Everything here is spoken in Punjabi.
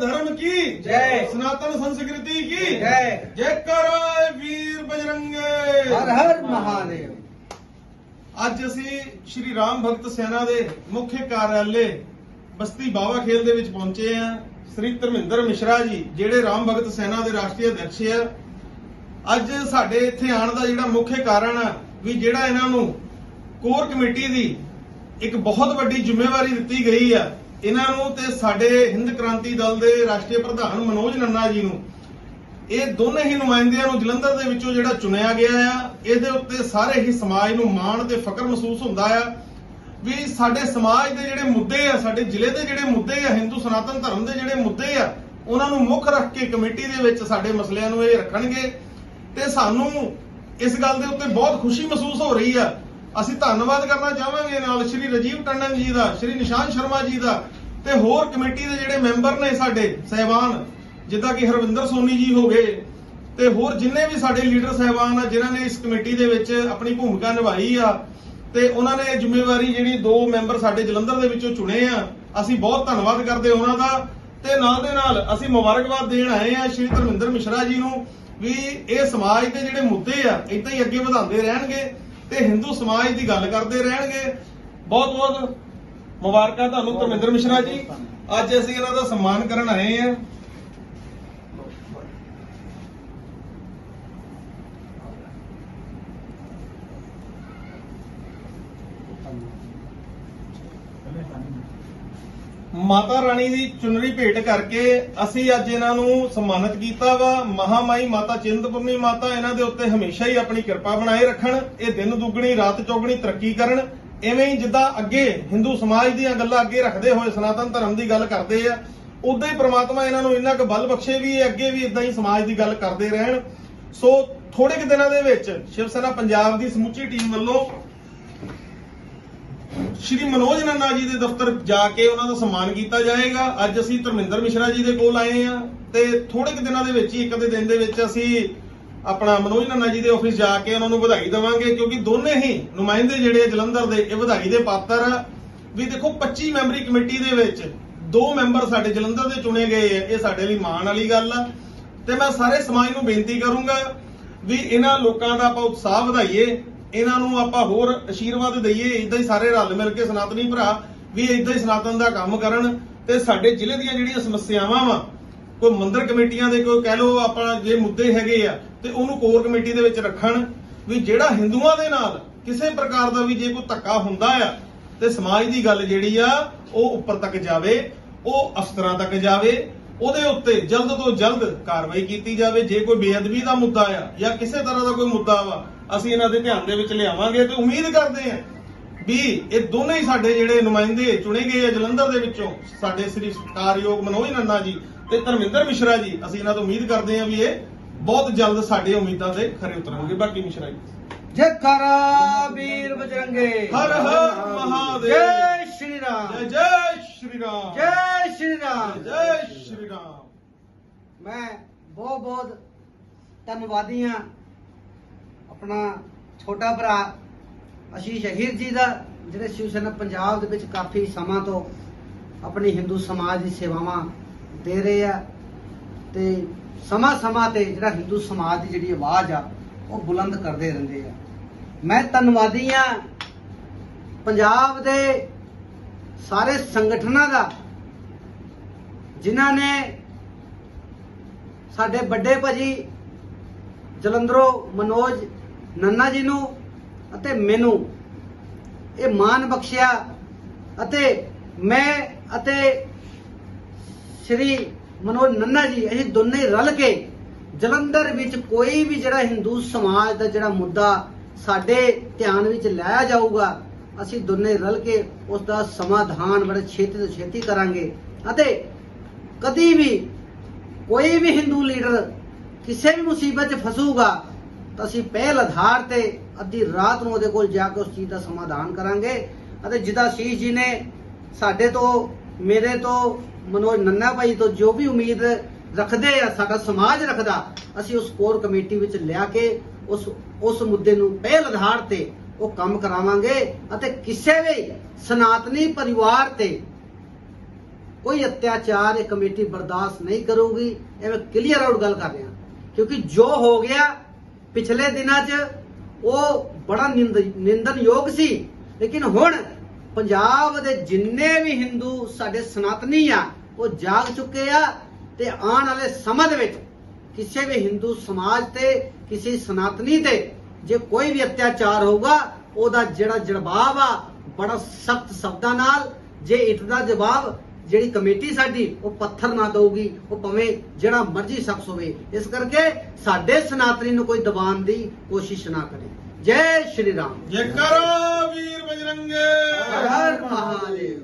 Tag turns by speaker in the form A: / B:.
A: धर्म की
B: जय।
A: सनातन संस्कृति की
B: जय।
A: जय करो वीर बजरंगे
B: ਹਰ ਹਰ ਮਹਾਦੇਵ
A: ਅੱਜ ਅਸੀਂ ਸ਼੍ਰੀ ਰਾਮ ਭਗਤ ਸੈਨਾ ਦੇ ਮੁੱਖ ਕਾਰਜਾਲੇ ਬਸਤੀ ਬਾਵਾ ਖੇਲ ਦੇ ਵਿੱਚ ਪਹੁੰਚੇ ਆ ਸ੍ਰੀ ਧਰਮਿੰਦਰ ਮਿਸ਼ਰਾ ਜੀ ਜਿਹੜੇ ਰਾਮ ਭਗਤ ਸੈਨਾ ਦੇ ਰਾਸ਼ਟਰੀ ਅਧਿਕਸ਼ ਆ ਅੱਜ ਸਾਡੇ ਇੱਥੇ ਆਉਣ ਦਾ ਜਿਹੜਾ ਮੁੱਖ ਕਾਰਨ ਆ ਵੀ ਜਿਹੜਾ ਇਹਨਾਂ ਨੂੰ ਕੋਰ ਕਮੇਟੀ ਦੀ ਇੱਕ ਬਹੁਤ ਵੱਡੀ ਜ਼ਿੰਮੇਵਾਰੀ ਦਿੱਤੀ ਗਈ ਆ ਇਹਨਾਂ ਨੂੰ ਤੇ ਸਾਡੇ ਹਿੰਦ ਕ੍ਰਾਂਤੀ ਦਲ ਦੇ ਰਾਸ਼ਟਰੀ ਪ੍ਰਧਾਨ ਮਨੋਜ ਨੰਨਾ ਜੀ ਨੂੰ, ਇਹ ਦੋਨੇ ਹੀ ਨੁਮਾਇੰਦਿਆਂ ਨੂੰ ਜਲੰਧਰ ਦੇ ਵਿੱਚੋਂ ਜਿਹੜਾ ਚੁਣਿਆ ਗਿਆ ਆ, ਇਹਦੇ ਉੱਤੇ ਸਾਰੇ ਹੀ ਸਮਾਜ ਨੂੰ ਮਾਣ ਤੇ ਫਕਰ ਮਹਿਸੂਸ ਹੁੰਦਾ ਆ ਵੀ ਸਾਡੇ ਸਮਾਜ ਦੇ ਜਿਹੜੇ ਮੁੱਦੇ ਆ, ਸਾਡੇ ਜ਼ਿਲ੍ਹੇ ਦੇ ਜਿਹੜੇ ਮੁੱਦੇ ਆ, ਹਿੰਦੂ ਸਨਾਤਨ ਧਰਮ ਦੇ ਜਿਹੜੇ ਮੁੱਦੇ ਆ, ਉਹਨਾਂ ਨੂੰ ਮੁੱਖ ਰੱਖ ਕੇ ਕਮੇਟੀ ਦੇ ਵਿੱਚ ਸਾਡੇ ਮਸਲਿਆਂ ਨੂੰ ਇਹ ਰੱਖਣਗੇ ਤੇ ਸਾਨੂੰ ਇਸ ਗੱਲ ਦੇ ਉੱਤੇ ਬਹੁਤ ਖੁਸ਼ੀ ਮਹਿਸੂਸ ਹੋ ਰਹੀ ਆ। ਅਸੀਂ ਧੰਨਵਾਦ ਕਰਨਾ ਚਾਹਾਂਗੇ ਨਾਲ ਸ਼੍ਰੀ ਰਜੀਵ ਟੰਡਨ ਜੀ ਦਾ, ਸ਼੍ਰੀ ਨਿਸ਼ਾਨ ਸ਼ਰਮਾ ਜੀ ਦਾ ਤੇ ਹੋਰ ਕਮੇਟੀ ਦੇ ਜਿਹੜੇ ਮੈਂਬਰ ਨੇ ਸਾਡੇ ਸਹਿਬਾਨ, ਜਿੱਦਾਂ ਕਿ ਹਰਵਿੰਦਰ ਸੋਨੀ ਜੀ ਹੋ ਗਏ, ਤੇ ਹੋਰ ਜਿੰਨੇ ਵੀ ਸਾਡੇ ਲੀਡਰ ਸਹਿਬਾਨ ਆ, ਜਿਨ੍ਹਾਂ ਨੇ ਇਸ ਕਮੇਟੀ ਦੇ ਵਿੱਚ ਆਪਣੀ ਭੂਮਿਕਾ ਨਿਭਾਈ ਆ, ਤੇ ਉਹਨਾਂ ਨੇ ਜ਼ਿੰਮੇਵਾਰੀ ਜਿਹੜੀ ਦੋ ਮੈਂਬਰ ਸਾਡੇ ਜਲੰਧਰ ਦੇ ਵਿੱਚੋਂ ਚੁਣੇ ਆ, ਅਸੀਂ ਬਹੁਤ ਧੰਨਵਾਦ ਕਰਦੇ ਉਹਨਾਂ ਦਾ, ਤੇ ਨਾਲ ਦੇ ਨਾਲ ਅਸੀਂ ਮੁਬਾਰਕਬਾਦ ਦੇਣ ਆਏ ਆ ਸ਼੍ਰੀ ਧਰਮਿੰਦਰ ਮਿਸ਼ਰਾ ਜੀ ਨੂੰ, ਵੀ ਇਹ ਸਮਾਜ ਦੇ ਜਿਹੜੇ ਮੁੱਦੇ ਆ, ਇਦਾਂ ਹੀ ਅੱਗੇ ਵਧਾਉਂਦੇ ਰਹਿਣਗੇ, ਤੇ ਹਿੰਦੂ ਸਮਾਜ ਦੀ ਗੱਲ ਕਰਦੇ ਰਹਿਣਗੇ। ਬਹੁਤ ਬਹੁਤ ਮੁਬਾਰਕਾਂ ਤੁਹਾਨੂੰ, ਧਰਮਿੰਦਰ ਮਿਸ਼ਰਾ ਜੀ। ਅੱਜ ਅਸੀਂ ਇਹਨਾਂ ਦਾ ਸਨਮਾਨ ਕਰਨ ਆਏ ਆ ਮਾਤਾ ਰਾਣੀ ਦੀ ਚੁਨਰੀ ਭੇਟ ਕਰਕੇ ਅਸੀਂ ਅੱਜ ਇਹਨਾਂ ਨੂੰ ਸਨਮਾਨਿਤ ਕੀਤਾ ਵਾ। ਮਹਾਮਾਈ ਮਾਤਾ ਚਿੰਤਪੁਰਨੀ ਮਾਤਾ ਇਹਨਾਂ ਦੇ ਉੱਤੇ ਹਮੇਸ਼ਾ ਹੀ ਆਪਣੀ ਕਿਰਪਾ ਬਣਾਏ ਰੱਖਣ। ਇਹ ਦਿਨ ਦੁੱਗਣੀ, ਰਾਤ ਚੌਗਣੀ ਤਰੱਕੀ ਕਰਨ। ਐਵੇਂ ਹੀ ਜਿੱਦਾਂ ਅੱਗੇ ਹਿੰਦੂ ਸਮਾਜ ਦੀਆਂ ਗੱਲਾਂ ਅੱਗੇ ਰੱਖਦੇ ਹੋਏ ਸਨਾਤਨ ਧਰਮ ਦੀ ਗੱਲ ਕਰਦੇ ਆ, ਉਦਾਂ ਹੀ ਪ੍ਰਮਾਤਮਾ ਇਹਨਾਂ ਨੂੰ ਇੰਨਾ ਕੁ ਬਲ ਬਖਸ਼ੇ ਵੀ ਇਹ ਅੱਗੇ ਵੀ ਇਦਾਂ ਹੀ ਸਮਾਜ ਦੀ ਗੱਲ ਕਰਦੇ ਰਹਿਣ। ਸੋ ਥੋੜੇ ਕੁ ਦਿਨਾਂ ਦੇ ਵਿੱਚ ਸ਼ਿਵ ਸੈਨਾ ਪੰਜਾਬ ਦੀ ਸਮੁੱਚੀ ਟੀਮ ਵੱਲੋਂ ਸ਼੍ਰੀ ਮਨੋਜ ਨੰਨਾ ਜੀ ਦੇ ਦਫ਼ਤਰ ਜਾ ਕੇ ਉਹਨਾਂ ਦਾ ਸਨਮਾਨ ਕੀਤਾ ਜਾਏਗਾ। ਅੱਜ ਅਸੀਂ ਧਰਮਿੰਦਰ ਮਿਸ਼ਰਾ ਜੀ ਦੇ ਕੋਲ ਆਏ ਆ ਤੇ ਥੋੜੇ ਕੁ ਦਿਨਾਂ ਦੇ ਵਿੱਚ ਹੀ ਇੱਕ ਦੇ ਦਿਨ ਦੇ ਵਿੱਚ ਅਸੀਂ ਆਪਣਾ ਮਨੋਜ ਨੰਨਾ ਜੀ ਦੇ ਆਫਿਸ ਜਾ ਕੇ ਉਹਨਾਂ ਨੂੰ ਵਧਾਈ ਦੇਵਾਂਗੇ, ਕਿਉਂਕਿ ਦੋਨੇ ਹੀ ਨੁਮਾਇੰਦੇ ਜਿਹੜੇ ਜਲੰਧਰ ਦੇ, ਇਹ ਵਧਾਈ ਦੇ ਪਾਤਰ ਵੀ ਦੇਖੋ 25 ਮੈਂਬਰੀ ਕਮੇਟੀ ਦੇ ਵਿੱਚ ਦੋ ਮੈਂਬਰ ਸਾਡੇ ਜਲੰਧਰ ਦੇ ਚੁਣੇ ਗਏ ਆ, ਇਹ ਸਾਡੇ ਲਈ ਮਾਣ ਵਾਲੀ ਗੱਲ ਆ। ਤੇ ਮੈਂ ਸਾਰੇ ਸਮਾਜ ਨੂੰ ਬੇਨਤੀ ਕਰੂੰਗਾ ਵੀ ਇਹਨਾਂ ਲੋਕਾਂ ਦਾ ਆਪਾਂ ਉਤਸ਼ਾਹ ਵਧਾਈਏ, ਇਹਨਾਂ ਨੂੰ ਆਪਾਂ ਹੋਰ ਅਸ਼ੀਰਵਾਦ ਦਈਏ ਇਦਾਂ ਹੀ ਸਾਰੇ ਰਲ ਮਿਲ ਕੇ ਸਨਾਤਨੀ ਭਰਾ ਵੀ ਇਦਾਂ ਹੀ ਸਨਾਤਨ ਦਾ ਕੰਮ ਕਰਨ ਤੇ ਸਾਡੇ ਜ਼ਿਲ੍ਹੇ ਦੀਆਂ ਜਿਹੜੀਆਂ ਸਮੱਸਿਆਵਾਂ ਵਾ ਕੋਈ ਮੰਦਰ ਕਮੇਟੀਆਂ ਦੇ ਕੋਈ ਕਹਿ ਲਓ ਆਪਣਾ ਜੇ ਮੁੱਦੇ ਹੈਗੇ ਆ, ਤੇ ਉਹਨੂੰ ਕੋਰ ਕਮੇਟੀ ਦੇ ਵਿੱਚ ਰੱਖਣ ਵੀ ਜਿਹੜਾ ਹਿੰਦੂਆਂ ਦੇ ਨਾਲ ਕਿਸੇ ਪ੍ਰਕਾਰ ਦਾ ਵੀ ਜੇ ਕੋਈ ਧੱਕਾ ਹੁੰਦਾ ਆ, ਤੇ ਸਮਾਜ ਦੀ ਗੱਲ ਜਿਹੜੀ ਆ, ਉਹ ਉੱਪਰ ਤੱਕ ਜਾਵੇ, ਉਹ ਅਫਸਰਾਂ ਤੱਕ ਜਾਵੇ, ਉਹਦੇ ਉੱਤੇ ਜਲਦ ਤੋਂ ਜਲਦ ਕਾਰਵਾਈ ਕੀਤੀ ਜਾਵੇ। ਜੇ ਕੋਈ ਬੇਅਦਬੀ ਦਾ ਮੁੱਦਾ ਆ ਜਾਂ ਕਿਸੇ ਤਰ੍ਹਾਂ ਦਾ ਕੋਈ ਮੁੱਦਾ ਵਾ, ਅਸੀਂ ਇਹਨਾਂ ਦੇ ਧਿਆਨ ਦੇ ਵਿੱਚ ਲਿਆਵਾਂਗੇ ਤੇ ਉਮੀਦ ਕਰਦੇ ਆ ਵੀ ਇਹ ਦੋਨੇ ਹੀ ਸਾਡੇ ਜਿਹੜੇ ਨੁਮਾਇੰਦੇ ਚੁਣੇ ਗਏ ਆ ਜਲੰਧਰ ਦੇ ਵਿੱਚੋਂ ਸਾਡੇ ਸ੍ਰੀ ਸਤਿਕਾਰਯੋਗ ਮਨੋਜ ਨੰਨਾ ਜੀ ਤੇ ਧਰਮਿੰਦਰ ਮਿਸ਼ਰਾ ਜੀ ਅਸੀਂ ਇਹਨਾਂ ਤੋਂ ਉਮੀਦ ਕਰਦੇ ਆ ਵੀ ਇਹ ਬਹੁਤ ਜਲਦ ਸਾਡੇ ਉਮੀਦਾਂ ਦੇ ਖਰੇ ਉਤਰਨਗੇ। ਬਾਕੀ ਮਿਸ਼ਰਾ ਜੀ।
B: ਜੈ ਕਰਾ ਵੀਰ ਬਜਰੰਗੇ
A: ਹਰ ਹਰ ਮਹਾਦੇਵ।
B: ਜੈ ਸ਼੍ਰੀ ਰਾਮ।
A: ਜੈ ਜੈ ਸ਼੍ਰੀ ਰਾਮ।
B: ਜੈ ਸ਼੍ਰੀ ਰਾਮ।
A: ਜੈ ਸ਼੍ਰੀ ਰਾਮ।
B: ਮੈਂ ਬਹੁਤ ਬਹੁਤ ਧੰਨਵਾਦੀ ਹਾਂ। ਆਪਣਾ ਛੋਟਾ ਭਰਾ ਅਸ਼ੀਸ਼ ਅਹੀਰ ਜੀ ਦਾ ਜਿਹੜੇ ਸ਼ਿਵ ਸੈਨਾ ਪੰਜਾਬ ਦੇ ਵਿੱਚ ਕਾਫੀ ਸਮਾਂ ਤੋਂ ਆਪਣੀ ਹਿੰਦੂ ਸਮਾਜ ਦੀ ਸੇਵਾਵਾਂ ਦੇ ਰਹੇ ਆ ਤੇ ਸਮਾਂ ਸਮਾਂ ਤੇ ਜਿਹੜਾ ਹਿੰਦੂ ਸਮਾਜ ਦੀ ਜਿਹੜੀ ਆਵਾਜ਼ ਆ, ਉਹ ਬੁਲੰਦ ਕਰਦੇ ਰਹਿੰਦੇ ਆ। ਮੈਂ ਧੰਨਵਾਦੀ ਆ ਪੰਜਾਬ ਦੇ ਸਾਰੇ ਸੰਗਠਨਾਂ ਦਾ ਜਿਨ੍ਹਾਂ ਨੇ ਸਾਡੇ ਵੱਡੇ ਭਾਜੀ ਜਲੰਧਰੋਂ ਮਨੋਜ ਨੰਨਾ ਜੀ ਨੂੰ ਅਤੇ ਮੈਨੂੰ ਇਹ ਮਾਣ ਬਖਸ਼ਿਆ ਅਤੇ ਮੈਂ ਅਤੇ ਸ਼੍ਰੀ ਮਨੋਜ ਨੰਨਾ ਜੀ, ਅਸੀਂ ਦੋਨੇ ਰਲ ਕੇ ਜਲੰਧਰ ਵਿੱਚ ਕੋਈ ਵੀ ਜਿਹੜਾ ਹਿੰਦੂ ਸਮਾਜ ਦਾ ਜਿਹੜਾ ਮੁੱਦਾ ਸਾਡੇ ਧਿਆਨ ਵਿੱਚ ਲਾਇਆ ਜਾਊਗਾ, ਅਸੀਂ ਦੋਨੇ ਰਲ ਕੇ ਉਸ ਦਾ ਸਮਾਧਾਨ ਬੜੇ ਛੇਤੀ ਤੋਂ ਛੇਤੀ ਕਰਾਂਗੇ। ਅਤੇ ਕਦੀ ਵੀ ਕੋਈ ਵੀ ਹਿੰਦੂ ਲੀਡਰ ਕਿਸੇ ਵੀ ਮੁਸੀਬਤ 'ਚ ਫਸੂਗਾ ਤਾਂ ਅਸੀਂ ਪਹਿਲ ਆਧਾਰ ਤੇ ਅੱਧੀ ਰਾਤ ਨੂੰ ਉਹਦੇ ਕੋਲ ਜਾ ਕੇ ਉਸ ਚੀਜ਼ ਦਾ ਸਮਾਧਾਨ ਕਰਾਂਗੇ। ਅਤੇ ਜਿੱਦਾਂ ਸ਼ੀਸ਼ ਜੀ ਨੇ ਸਾਡੇ ਤੋਂ, ਮੇਰੇ ਤੋਂ, ਮਨੋਜ ਨੰਨਾ ਭਾਈ ਤੋਂ ਜੋ ਵੀ ਉਮੀਦ ਰੱਖਦੇ ਆ, ਸਾਡਾ ਸਮਾਜ ਰੱਖਦਾ, ਅਸੀਂ ਉਸ ਕੋਰ ਕਮੇਟੀ ਵਿੱਚ ਲਿਆ ਕੇ ਉਸ ਉਸ ਮੁੱਦੇ ਨੂੰ ਪਹਿਲ ਆਧਾਰ ਤੇ ਉਹ ਕੰਮ ਕਰਾਵਾਂਗੇ। ਅਤੇ ਕਿਸੇ ਵੀ ਸਨਾਤਨੀ ਪਰਿਵਾਰ ਤੇ ਕੋਈ ਅਤਿਆਚਾਰ ਇਹ ਕਮੇਟੀ ਬਰਦਾਸ਼ਤ ਨਹੀਂ ਕਰੂਗੀ ਇਹ ਮੈਂ ਕਲੀਅਰ ਆਊਟ ਗੱਲ ਕਰ ਰਿਹਾ ਕਿਉਂਕਿ ਜੋ ਹੋ ਗਿਆ ਪਿਛਲੇ ਦਿਨਾਂ 'ਚ ਉਹ ਬੜਾ ਨਿੰਦ, ਨਿੰਦਨਯੋਗ ਸੀ। ਲੇਕਿਨ ਹੁਣ ਪੰਜਾਬ ਦੇ ਜਿੰਨੇ ਵੀ ਹਿੰਦੂ ਸਾਡੇ ਸਨਾਤਨੀ ਆ, ਉਹ ਜਾਗ ਚੁੱਕੇ ਆ ਤੇ ਆਉਣ ਵਾਲੇ ਸਮੇਂ ਦੇ ਵਿੱਚ ਕਿਸੇ ਵੀ ਹਿੰਦੂ ਸਮਾਜ ਤੇ, ਕਿਸੇ ਸਨਾਤਨੀ ਤੇ ਜੇ ਕੋਈ ਵੀ ਅਤਿਆਚਾਰ ਹੋਊਗਾ, ਉਹਦਾ ਜਿਹੜਾ ਜਵਾਬ ਆ, ਬੜਾ ਸਖਤ ਸ਼ਬਦਾਂ ਨਾਲ ਜੇ ਇੱਟ ਜਵਾਬ ਜਿਹੜੀ ਕਮੇਟੀ ਸਾਡੀ ਉਹ ਪੱਥਰ ਨਾ ਦਊਗੀ ਉਹ ਭਵੇਂ ਜਿਹੜਾ ਮਰਜ਼ੀ ਸ਼ਖਸ ਹੋਵੇ। ਇਸ ਕਰਕੇ ਸਾਡੇ ਸਨਾਤਨੀ ਨੂੰ ਕੋਈ ਦਬਾਉਣ ਦੀ ਕੋਸ਼ਿਸ਼ ਨਾ ਕਰੇ। ਜੈ ਸ਼੍ਰੀ ਰਾਮ।
A: ਜੈ ਕਰੋ ਵੀਰ ਬਜਰੰਗੇ।
B: ਹਰ ਹਰ ਮਹਾਦੇਵ।